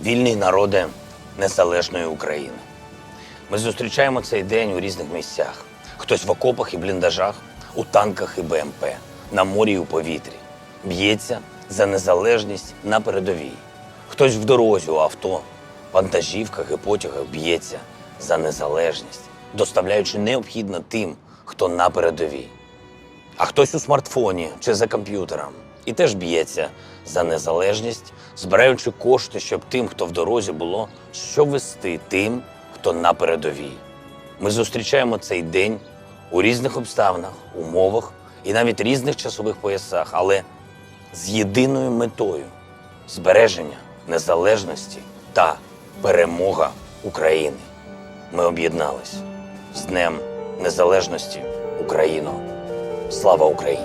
вільний народи незалежної України. Ми зустрічаємо цей день у різних місцях. Хтось в окопах і бліндажах, у танках і БМП, на морі і у повітрі. Б'ється за незалежність на передовій. Хтось в дорозі у авто, вантажівках і потягах б'ється за незалежність, доставляючи необхідне тим, хто на передовій. А хтось у смартфоні чи за комп'ютером і теж б'ється за незалежність, збираючи кошти, щоб тим, хто в дорозі було, що вести тим, хто на передовій. Ми зустрічаємо цей день у різних обставинах, умовах і навіть різних часових поясах, але з єдиною метою збереження незалежності та перемога України. Ми об'єднались з Днем Незалежності Україно. Слава Україні!